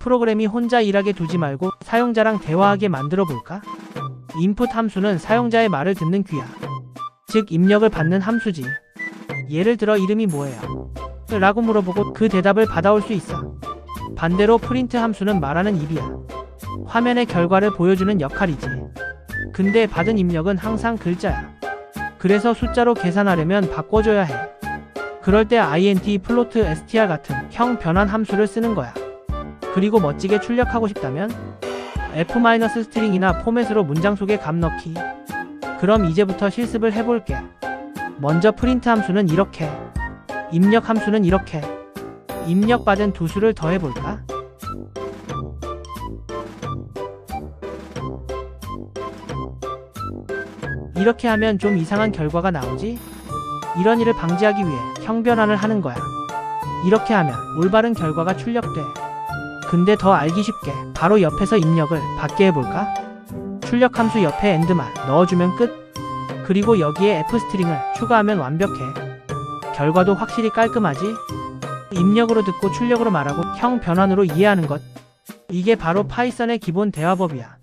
프로그램이 혼자 일하게 두지 말고 사용자랑 대화하게 만들어 볼까? 인풋 함수는 사용자의 말을 듣는 귀야. 즉 입력을 받는 함수지. 예를 들어 이름이 뭐예요? 라고 물어보고 그 대답을 받아올 수 있어. 반대로 프린트 함수는 말하는 입이야. 화면의 결과를 보여주는 역할이지. 근데 받은 입력은 항상 글자야. 그래서 숫자로 계산하려면 바꿔줘야 해. 그럴 때 int, 플로트, str 같은 형 변환 함수를 쓰는 거야. 그리고 멋지게 출력하고 싶다면 f-스트링이나 포맷으로 문장 속에 값 넣기. 그럼 이제부터 실습을 해볼게. 먼저 프린트 함수는 이렇게, 입력 함수는 이렇게, 입력받은 두 수를 더해볼까? 이렇게 하면 좀 이상한 결과가 나오지? 이런 일을 방지하기 위해 형변환을 하는 거야. 이렇게 하면 올바른 결과가 출력돼. 근데 더 알기 쉽게 바로 옆에서 입력을 받게 해볼까? 출력 함수 옆에 엔드만 넣어주면 끝. 그리고 여기에 f스트링을 추가하면 완벽해. 결과도 확실히 깔끔하지? 입력으로 듣고 출력으로 말하고 형 변환으로 이해하는 것. 이게 바로 파이썬의 기본 대화법이야.